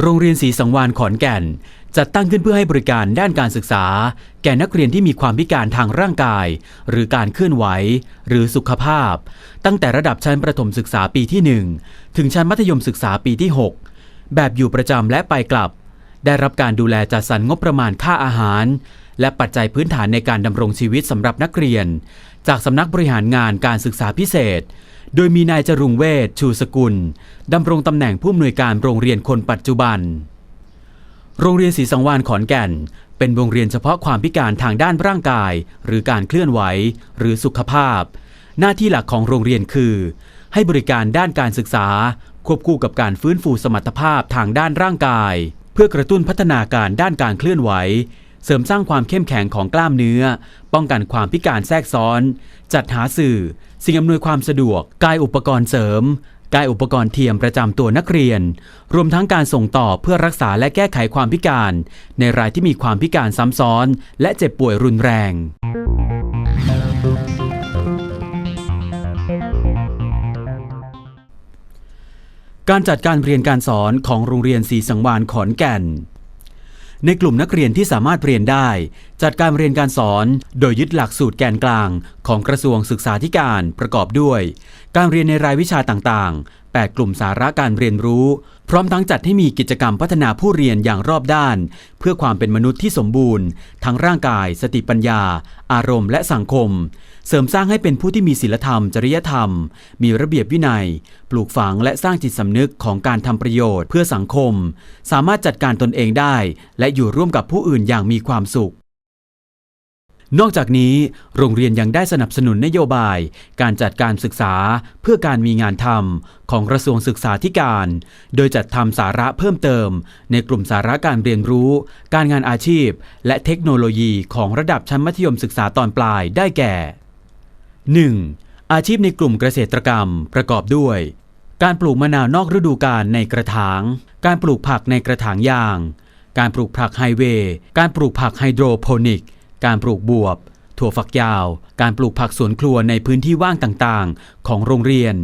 โรงเรียนศรีสังวานขอนแก่น จัดตั้งขึ้นเพื่อให้บริการด้านการศึกษา แก่นักเรียนที่มีความพิการทางร่างกาย หรือการเคลื่อนไหว หรือสุขภาพ ตั้งแต่ระดับชั้นประถมศึกษาปีที่ 1 ถึงชั้นมัธยมศึกษาปีที่ 6 แบบอยู่ประจำและไปกลับ ได้รับการดูแลจัดสรรงบประมาณค่าอาหาร และปัจจัยพื้นฐานในการดำรงชีวิตสำหรับนักเรียน จากสำนักบริหารงานการศึกษาพิเศษ โดยมีนายจรุงเวชชูสกุลดำรงตำแหน่งผู้อำนวยการโรงเรียนคนปัจจุบัน โรงเรียนศรีสังวานขอนแก่น เป็นโรงเรียนเฉพาะความพิการทางด้านร่างกาย หรือการเคลื่อนไหว หรือสุขภาพ หน้าที่หลักของโรงเรียนคือ ให้บริการด้านการศึกษา ควบคู่กับการฟื้นฟูสมรรถภาพทางด้านร่างกาย พื่อกระตุ้นพัฒนาการด้านการเคลื่อนไหว เสริมสร้างความเข้มแข็งของกล้ามเนื้อ ป้องกันความพิการแทรกซ้อน จัดหาสื่อ สิ่งอำนวยความสะดวก กายอุปกรณ์เสริมกายอุปกรณ์เทียมประจำตัวนักเรียน รวมทั้งการส่งต่อเพื่อรักษาและแก้ไขความพิการ ในรายที่มีความพิการซ้ำซ้อน และเจ็บป่วยรุนแรง การจัดการเรียนการสอนของโรงเรียนศรีสังวานขอนแก่น ในกลุ่มนักเรียนที่สามารถเรียนได้ จัดการเรียนการสอนโดยยึดหลักสูตรแกนกลางของกระทรวงศึกษาธิการประกอบด้วย การเรียนในรายวิชาต่างๆ 8 กลุ่มสาระการเรียนรู้ พร้อมทั้งจัดให้มีกิจกรรมพัฒนาผู้เรียนอย่างรอบด้าน เพื่อความเป็นมนุษย์ที่สมบูรณ์ ทั้งร่างกาย สติปัญญา อารมณ์ และสังคม เสริมสร้างให้เป็นผู้ที่มีศีลธรรม จริยธรรม มีระเบียบวินัย ปลูกฝังและสร้างจิตสำนึกของการทำประโยชน์เพื่อสังคม สามารถจัดการตนเองได้ และอยู่ร่วมกับผู้อื่นอย่างมีความสุข นอกจากนี้โรงเรียนยังได้สนับสนุนนโยบาย การจัดการศึกษาเพื่อการมีงานทำของกระทรวงศึกษาธิการ โดยจัดทำสาระเพิ่มเติม ในกลุ่มสาระการเรียนรู้ การงานอาชีพ และเทคโนโลยีของระดับชั้นมัธยมศึกษาตอนปลายได้แก่ 1. อาชีพในกลุ่มเกษตรกรรม ประกอบด้วย การปลูกมะนาวนอกฤดูกาลในกระถาง การปลูกผักในกระถางยาง การปลูกผักไฮเวย์ การปลูกผักไฮโดรโปนิก การปลูกบวบ ถั่วฝักยาว การปลูกผักสวนครัวในพื้นที่ว่างต่างๆ ของโรงเรียน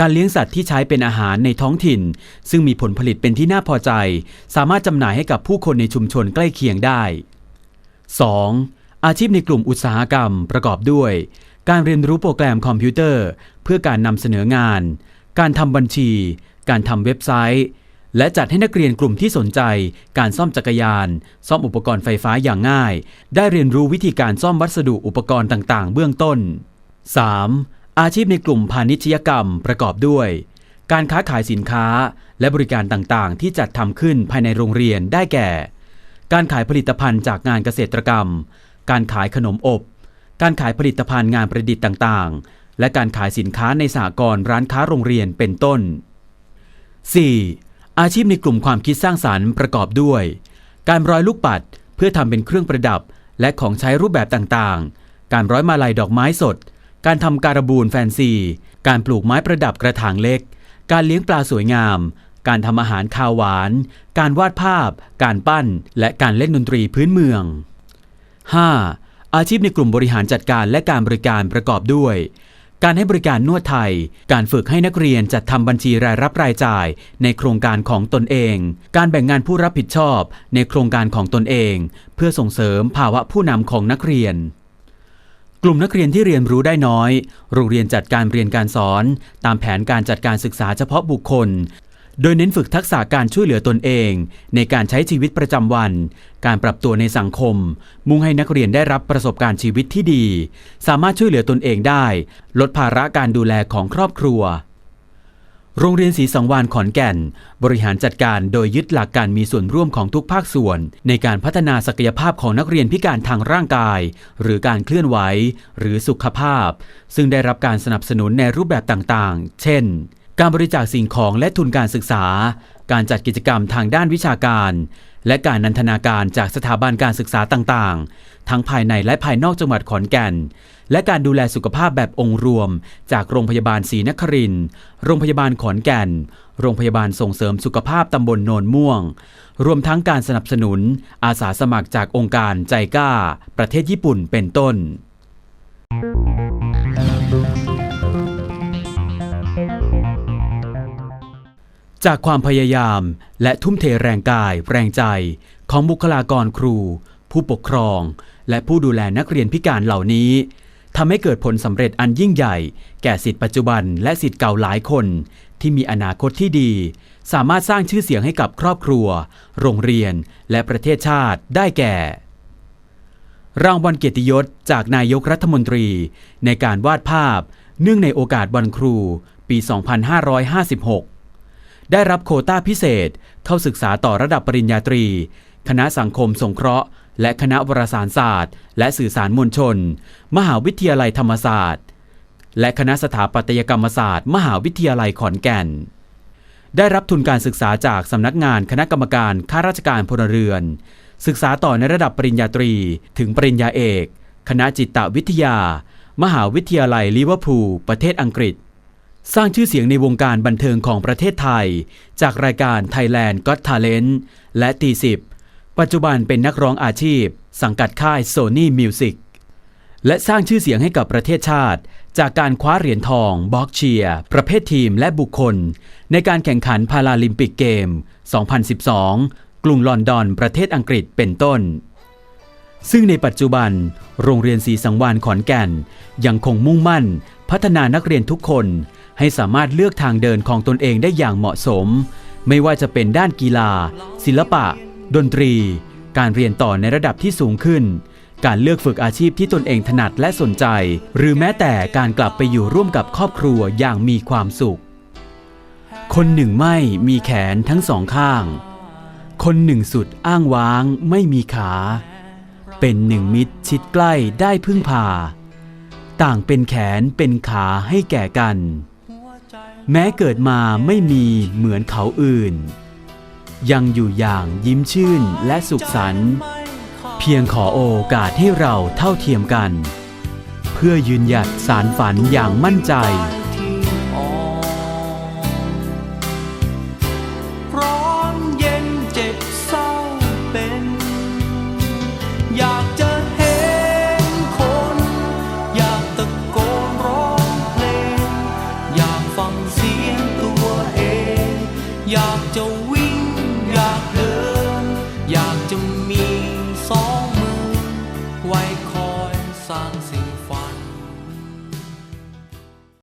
การเลี้ยงสัตว์ที่ใช้เป็นอาหารในท้องถิ่น ซึ่งมีผลผลิตเป็นที่น่าพอใจ สามารถจำหน่ายให้กับผู้คนในชุมชนใกล้เคียงได้ 2. อาชีพในกลุ่มอุตสาหกรรมประกอบด้วย การเรียนรู้โปรแกรมคอมพิวเตอร์ เพื่อการนำเสนองาน การทำบัญชี การทำเว็บไซต์ และจัดให้นักเรียนกลุ่มที่สนใจ การซ่อมจักรยาน ซ่อมอุปกรณ์ไฟฟ้าอย่างง่าย ได้เรียนรู้วิธีการซ่อมวัสดุอุปกรณ์ต่างๆ เบื้องต้น 3. อาชีพในกลุ่มพาณิชยกรรมประกอบด้วย การค้าขายสินค้า และบริการต่างๆ ที่จัดทำขึ้นภายในโรงเรียนได้แก่ การขายผลิตภัณฑ์จากงานเกษตรกรรม การขายขนมอบ การขายผลิตภัณฑ์งานประดิษฐ์ต่างๆ และการขายสินค้าในสหกรณ์ร้านค้าโรงเรียนเป็นต้น 4. อาชีพในกลุ่มความคิดสร้างสรรค์ประกอบด้วย การร้อยลูกปัดเพื่อทำเป็นเครื่องประดับ และของใช้รูปแบบต่างๆ การร้อยมาลัยดอกไม้สด การทำการบูนแฟนซี การปลูกไม้ประดับกระถางเล็ก การเลี้ยงปลาสวยงาม การทำอาหารคาวหวาน การวาดภาพ การปั้น และการเล่นดนตรีพื้นเมือง 5. อาชีพในกลุ่มบริหารจัดการและการบริการประกอบด้วย การให้บริการนวดไทย การฝึกให้นักเรียนจัดทำบัญชีรายรับรายจ่าย ในโครงการของตนเอง การแบ่งงานผู้รับผิดชอบ ในโครงการของตนเอง เพื่อส่งเสริมภาวะผู้นำของนักเรียน กลุ่มนักเรียนที่เรียนรู้ได้น้อย โรงเรียนจัดการเรียนการสอน ตามแผนการจัดการศึกษาเฉพาะบุคคล โดยเน้นฝึกทักษะการช่วยเหลือตนเอง ในการใช้ชีวิตประจำวัน การปรับตัวในสังคม มุ่งให้นักเรียนได้รับประสบการณ์ชีวิตที่ดี สามารถช่วยเหลือตนเองได้ ลดภาระการดูแลของครอบครัว โรงเรียนศรีสังวานขอนแก่น บริหารจัดการโดยยึดหลักการมีส่วนร่วมของทุกภาคส่วน ในการพัฒนาศักยภาพของนักเรียนพิการทางร่างกาย หรือการเคลื่อนไหว หรือสุขภาพ ซึ่งได้รับการสนับสนุนในรูปแบบต่างๆ เช่น การบริจาคสิ่งของและทุนการศึกษา การจัดกิจกรรมทางด้านวิชาการ และการนันทนาการจากสถาบันการศึกษาต่างๆ ทั้งภายในและภายนอกจังหวัดขอนแก่น และการดูแลสุขภาพแบบองค์รวม จากโรงพยาบาลศรีนครินทร์โรงพยาบาลขอนแก่น โรงพยาบาลส่งเสริมสุขภาพตำบลโนนม่วง รวมทั้งการสนับสนุน อาสาสมัครจากองค์การใจกล้า ประเทศญี่ปุ่นเป็นต้น จากความพยายามและทุ่มเทแรงกายแรงใจของบุคลากรครู ผู้ปกครอง และผู้ดูแลนักเรียนพิการเหล่านี้ทำให้เกิดผลสำเร็จอันยิ่งใหญ่ แก่สิทธิปัจจุบันและสิทธิ์เก่าหลายคน ที่มีอนาคตที่ดี สามารถสร้างชื่อเสียงให้กับครอบครัว โรงเรียน และประเทศชาติได้แก่ รางวัลเกียรติยศจากนายกรัฐมนตรี ในการวาดภาพ เนื่องในโอกาสวันครู ปี 2556 ได้รับโคต้าพิเศษ เข้าศึกษาต่อระดับปริญญาตรี คณะสังคมสงเคราะห์ และคณะวารสารศาสตร์ และสื่อสารมวลชน มหาวิทยาลัยธรรมศาสตร์ และคณะสถาปัตยกรรมศาสตร์ มหาวิทยาลัยขอนแก่น ได้รับทุนการศึกษาจากสำนักงานคณะกรรมการข้าราชการพลเรือน ศึกษาต่อในระดับปริญญาตรี ถึงปริญญาเอก คณะจิตวิทยา มหาวิทยาลัยลิเวอร์พูลประเทศอังกฤษ สร้างชื่อเสียงในวงการบันเทิงของประเทศไทย จากรายการ Thailand Got Talent และตีสิบปัจจุบันเป็นนักร้องอาชีพ สังกัดค่าย Sony Music และสร้างชื่อเสียงให้กับประเทศชาติ จากการคว้าเหรียญทองบ็อกเชียร์ประเภททีมและบุคคล ในการแข่งขันพาราลิมปิกเกม 2012 กรุงลอนดอนประเทศอังกฤษเป็นต้น ซึ่งในปัจจุบัน โรงเรียนศรีสังวานขอนแก่น ยังคงมุ่งมั่น พัฒนานักเรียนทุกคน ให้สามารถเลือกทางเดินของตนเองได้อย่างเหมาะสม ไม่ว่าจะเป็นด้านกีฬา ศิลปะ ดนตรี การเรียนต่อในระดับที่สูงขึ้น การเลือกฝึกอาชีพที่ตนเองถนัดและสนใจ หรือแม้แต่การกลับไปอยู่ร่วมกับครอบครัวอย่างมีความสุข คนหนึ่งไม่มีแขนทั้งสองข้าง คนหนึ่งสุดอ้างว้างไม่มีขา เป็นหนึ่งมิตรชิดใกล้ได้พึ่งพาต่างเป็นแขนเป็นขาให้แก่กัน แม้เกิดมาไม่มีเหมือนเขาอื่น ยังอยู่อย่างยิ้มชื่นและสุขสันต์เพียงขอโอกาสให้เราเท่าเทียมกัน เพื่อยืนหยัดสารฝันอย่างมั่นใจ อย